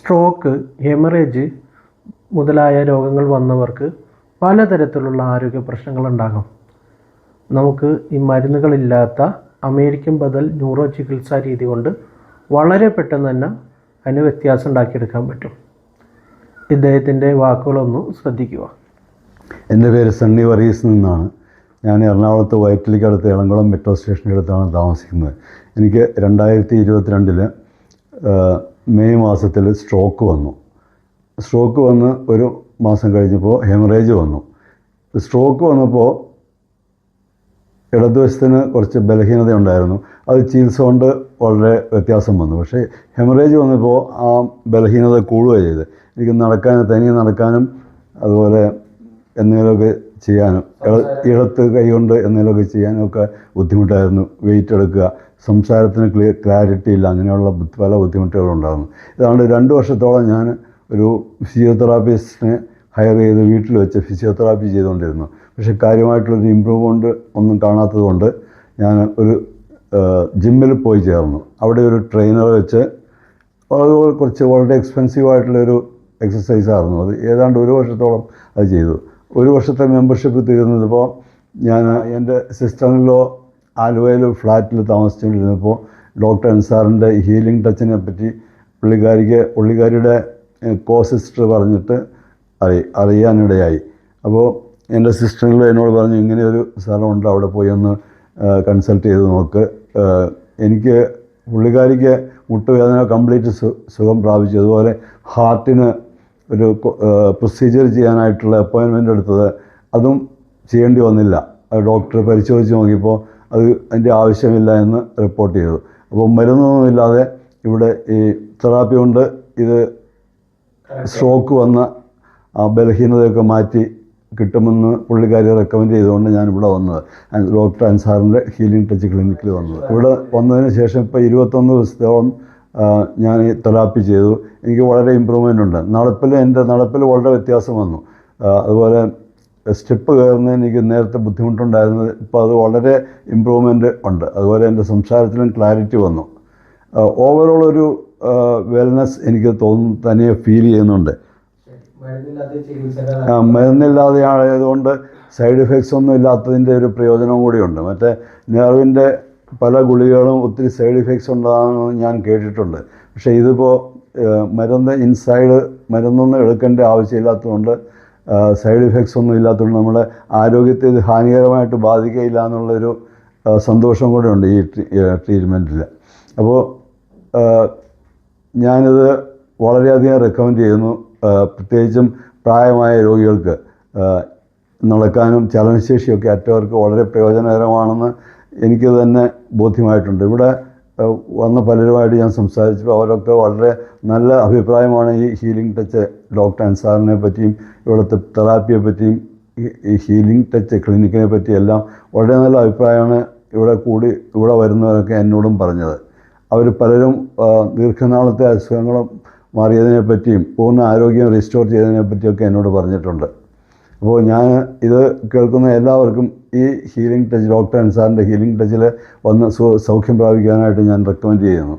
Stroke haemorrhage മുതലായ രോഗങ്ങൾ വന്നവർക്ക് പലതരത്തിലുള്ള ആരോഗ്യ പ്രശ്നങ്ങൾ ഉണ്ടാകും. നമുക്ക് ഈ മരുന്നുകളില്ലാത്ത അമേരിക്കൻ ബദൽ ന്യൂറോ ചികിത്സാ രീതി കൊണ്ട് വളരെ പെട്ടെന്ന് തന്നെ അതിന് വ്യത്യാസം ഉണ്ടാക്കിയെടുക്കാൻ പറ്റും. ഇദ്ദേഹത്തിന്റെ വാക്കുകളൊന്ന് ശ്രദ്ധിക്കുക. എന്റെ പേര് സണ്ണി വറീസ് നിന്നാണ് ഞാൻ എറണാകുളത്ത് വയറ്റിലിക്കടുത്ത് ഇളംകുളം മെട്രോ സ്റ്റേഷന്റെ അടുത്താണ് താമസിക്കുന്നത്. എനിക്ക് രണ്ടായിരത്തി ഇരുപത്തിരണ്ടിൽ മെയ് മാസത്തിൽ സ്ട്രോക്ക് വന്നു. സ്ട്രോക്ക് വന്ന് ഒരു മാസം കഴിഞ്ഞപ്പോൾ ഹെമറേജ് വന്നു. സ്ട്രോക്ക് വന്നപ്പോൾ ഇടതുവശത്തിന് കുറച്ച് ബലഹീനത ഉണ്ടായിരുന്നു അത് ചികിത്സ കൊണ്ട് വളരെ വ്യത്യാസം വന്നു. പക്ഷേ ഹെമറേജ് വന്നപ്പോൾ ആ ബലഹീനത കൂടുകയാണ് ചെയ്ത് എനിക്ക് നടക്കാനും തനിയെ നടക്കാനും അതുപോലെ എന്തെങ്കിലുമൊക്കെ ചെയ്യാനും ഇടത്ത് കൈകൊണ്ട് എന്തെങ്കിലുമൊക്കെ ചെയ്യാനും ഒക്കെ ബുദ്ധിമുട്ടായിരുന്നു. വെയിറ്റ് എടുക്കുക സംസാരത്തിന് ക്ലിയർ ക്ലാരിറ്റി ഇല്ല അങ്ങനെയുള്ള പല ബുദ്ധിമുട്ടുകളുണ്ടായിരുന്നു ഇതാണ് രണ്ട് വർഷത്തോളം ഞാൻ ഒരു ഫിസിയോതെറാപ്പിസ്റ്റിനെ ഹയർ ചെയ്ത് വീട്ടിൽ വെച്ച് ഫിസിയോതെറാപ്പി ചെയ്തുകൊണ്ടിരുന്നു. പക്ഷേ കാര്യമായിട്ടുള്ളൊരു ഇമ്പ്രൂവ്മെന്റ് ഒന്നും കാണാത്തതുകൊണ്ട് ഞാൻ ഒരു ജിമ്മിൽ പോയി ചേർന്നു. അവിടെ ഒരു ട്രെയിനർ വെച്ച് അതുപോലെ കുറച്ച് വളരെ എക്സ്പെൻസീവ് ആയിട്ടുള്ളൊരു എക്സസൈസായിരുന്നു അത് ഏതാണ്ട് ഒരു വർഷത്തോളം അത് ചെയ്തു. ഒരു വർഷത്തെ മെമ്പർഷിപ്പ് തീർന്നപ്പോൾ ഞാൻ എന്റെ സിസ്റ്ററിലോ ആലുവയിലോ ഫ്ലാറ്റിൽ താമസിച്ചുകൊണ്ടിരുന്നപ്പോൾ ഡോക്ടർ അൻസാറിന്റെ ഹീലിംഗ് ടച്ചിനെ പറ്റി പുള്ളിക്കാരിക്ക് പുള്ളിക്കാരിയുടെ കോ സിസ്റ്റർ പറഞ്ഞിട്ട് അറി അറിയാനിടയായി. അപ്പോൾ എന്റെ സിസ്റ്ററിൽ എന്നോട് പറഞ്ഞു ഇങ്ങനെ ഒരു സ്ഥലമുണ്ട് അവിടെ പോയി ഒന്ന് കൺസൾട്ട് ചെയ്ത് നോക്ക്. എനിക്ക് പുള്ളിക്കാരിക്ക് മുട്ടുവേദന കംപ്ലീറ്റ് സുഖം പ്രാപിച്ചു. അതുപോലെ ഹാർട്ടിന് ഒരു പ്രൊസീജിയർ ചെയ്യാനായിട്ടുള്ള അപ്പോയിൻമെന്റ് എടുത്തത് അതും ചെയ്യേണ്ടി വന്നില്ല. ഡോക്ടർ പരിശോധിച്ച് നോക്കിയപ്പോൾ അത് അതിന്റെ ആവശ്യമില്ല എന്ന് റിപ്പോർട്ട് ചെയ്തു. അപ്പോൾ മരുന്നൊന്നുമില്ലാതെ ഇവിടെ ഈ തെറാപ്പി കൊണ്ട് ഇത് സ്ട്രോക്ക് വന്ന ആ ബലഹീനതയൊക്കെ മാറ്റി കിട്ടുമെന്ന് പുള്ളിക്കാരി റെക്കമെൻഡ് ചെയ്തുകൊണ്ട് ഞാൻ ഇവിടെ വന്നത് ഡോക്ടർ അൻസാറിന്റെ ഹീലിംഗ് ടച്ച് ക്ലിനിക്കിൽ വന്നത്. ഇവിടെ വന്നതിന് ശേഷം ഇപ്പോൾ ഇരുപത്തൊന്ന് ദിവസത്തോളം ഞാൻ തെറാപ്പി ചെയ്തു. എനിക്ക് വളരെ ഇമ്പ്രൂവ്മെന്റ് ഉണ്ട്. നടപ്പിൽ എന്റെ നടപ്പിൽ വളരെ വ്യത്യാസം വന്നു. അതുപോലെ സ്റ്റെപ്പ് കയറുന്നതിന് എനിക്ക് നേരത്തെ ബുദ്ധിമുട്ടുണ്ടായിരുന്നത് ഇപ്പോൾ അത് വളരെ ഇമ്പ്രൂവ്മെന്റ് ഉണ്ട്. അതുപോലെ എന്റെ സംസാരത്തിലും ക്ലാരിറ്റി വന്നു. ഓവറോൾ ഒരു വെൽനെസ് എനിക്ക് തോന്നുന്നു തനിയെ ഫീൽ ചെയ്യുന്നുണ്ട്. മരുന്നില്ലാതെ ആയതുകൊണ്ട് സൈഡ് എഫക്ട്സ് ഒന്നും ഇല്ലാത്തതിന്റെ ഒരു പ്രയോജനവും കൂടിയുണ്ട്. മറ്റേ നെർവിന്റെ പല ഗുളികകളും ഒത്തിരി സൈഡ് ഇഫക്ട്സ് ഉണ്ടാകുമെന്ന് ഞാൻ കേട്ടിട്ടുണ്ട്. പക്ഷേ ഇതിപ്പോൾ മരുന്ന് ഇൻസൈഡ് മരുന്നൊന്നും എടുക്കേണ്ട ആവശ്യമില്ലാത്തതുകൊണ്ട് സൈഡ് ഇഫക്ട്സ് ഒന്നും ഇല്ലാത്തതുകൊണ്ട് നമ്മുടെ ആരോഗ്യത്തെ ഇത് ഹാനികരമായിട്ട് ബാധിക്കുകയില്ല എന്നുള്ളൊരു സന്തോഷം കൂടെ ഉണ്ട് ഈ ട്രീറ്റ്മെന്റിൽ അപ്പോൾ ഞാനിത് വളരെയധികം റെക്കമെൻഡ് ചെയ്യുന്നു. പ്രത്യേകിച്ചും പ്രായമായ രോഗികൾക്ക്. നടക്കാനും ചലനശേഷിയൊക്കെ അറ്റവർക്ക് വളരെ പ്രയോജനകരമാണെന്ന് എനിക്ക് തന്നെ ബോധ്യമായിട്ടുണ്ട്. ഇവിടെ വന്ന പലരുമായിട്ട് ഞാൻ സംസാരിച്ചപ്പോൾ അവരൊക്കെ വളരെ നല്ല അഭിപ്രായമാണ് ഈ ഹീലിംഗ് ടച്ച് ഡോക്ടർ അൻസാറിനെ പറ്റിയും ഇവിടുത്തെ തെറാപ്പിയെ പറ്റിയും ഈ- ഹീലിംഗ് ടച്ച് ക്ലിനിക്കിനെ പറ്റിയെല്ലാം വളരെ നല്ല അഭിപ്രായമാണ് ഇവിടെ കൂടി ഇവിടെ വരുന്നവരൊക്കെ എന്നോടും പറഞ്ഞത്. അവർ പലരും ദീർഘനാളത്തെ അസുഖങ്ങളും മാറിയതിനെ പറ്റിയും പൂർണ ആരോഗ്യം റിസ്റ്റോർ ചെയ്തതിനെ പറ്റിയൊക്കെ എന്നോട് പറഞ്ഞിട്ടുണ്ട്. അപ്പോൾ ഞാൻ ഇത് കേൾക്കുന്ന എല്ലാവർക്കും ഈ ഹീലിംഗ് ടച്ച് ഡോക്ടർ അൻസാറിന്റെ ഹീലിംഗ് ടച്ചിൽ വന്ന് സൗഖ്യം പ്രാപിക്കാനായിട്ട് ഞാൻ റെക്കമെൻഡ് ചെയ്യുന്നു.